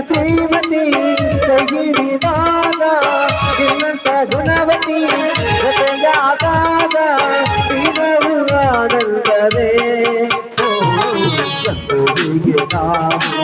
ಶ್ರೀಮತಿ ತೆಗಿರಿದಾಗ ನಿನ್ನಂತ ಗುಣವತಿ ಜೊತೆಯಾದಾಗ ದಿನವೂ ಆನಂದವೇ ನಾವು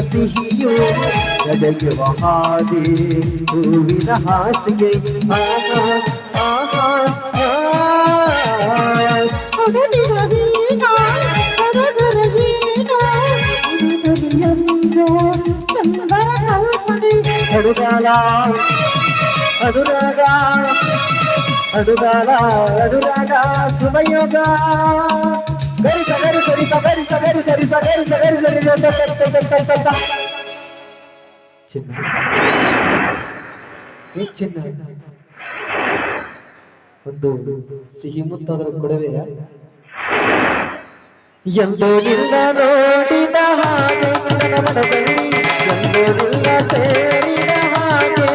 ಸಿಹಿಯು ಒದಗಿವ ಹಾದಿ ಹೂವಿನ ಹಾಸಿಗೆ. ಅಡುಗಾಲ ಅಡುರಾಗ ಅಡುಗಾಲ ಅಡುರಾಗ ಸುಭಯೋಗ ಚಿನ್ನ ಏ ಚಿನ್ನ ಒಂದು ಸಿಹಿ ಮುತ್ತಾದರೂ ಕೊಡವೆಯ ಎಂದೋ ನಿಲ್ಲ ನೋಡಿದ ಹಾಗೆ ನನ್ನ ಮನದಲ್ಲಿ ಎಂದೋ ನಿಲ್ಲ ಸೇರಿದ ಹಾಗೆ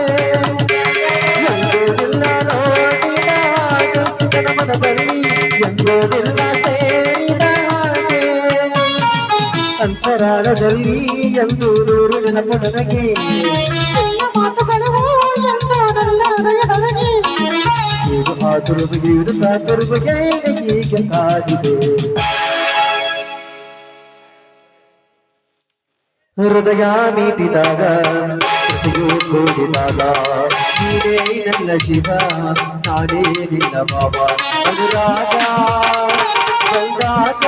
ಎಂದೋ ನಿಲ್ಲ ನೋಡಿದ ಹಾಗೆ ನನ್ನ ಮನದಲ್ಲಿ ಎಂದೋ ನಿಲ್ಲ ಸೇರಿದ ಹಾಗೆ ಅಂತರಾಳದಲ್ಲಿ ಎಂದು ನೂರು ನೆನಪು ನನಗೆ ಈಗ ಹಾತುರುಬಗೆ ಇಡುತ್ತ ತುರುಬಗೆ ಹೀಗೆ ಕಾದಿದೆ ಹೃದಯ ಮೀಟಿದಾಗ ಹೃದಯ ಕೂಡಿದಾಗ ನೀನೇ ನನ್ನ ಶಿವ ನಾನೇ ನಿನ್ನ ಬಾಬ ಅನುರಾಗ ಬಂದಾಗ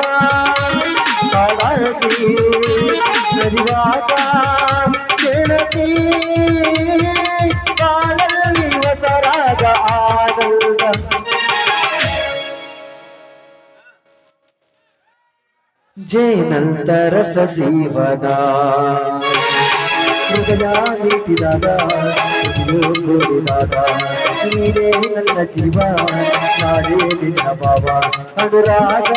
ಜೇನಂತರ ಸಜೀವನ ಮೃಗಜಾನಿಸಿ ದಾದಾ ದಾದಾ ನೀನೇ ನನ್ನ ಜೀವ ನಾಡೇ ನಿನ್ನ ಬಾಬಾ ಅನುರಾಗ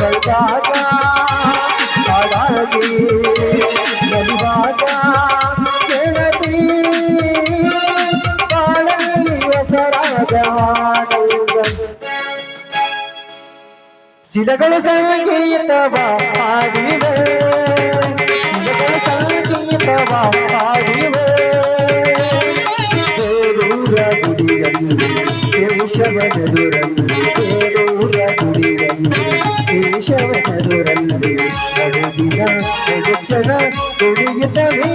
ಬಲ್ದಾಗ ಸಿಲಗಳ ಸಂಗೀತವ ಹಾಡಿವೆ. ಸಿಲಗಳ ಸಂಗೀತವ ಹಾಡಿವೆ. ಕೇಳೂರ ಗುಡಿಯನ್ನು ಕೇಶವನೆದುರನ್ನು ಕೇಳೂರ ಗುಡಿಯನ್ನು ಕ್ಷಣ ತರುರನ್ನು ಅಡುಗಿದ ಅಡುಕ್ಷಣ ಕುಡಿಯುತ್ತವೇ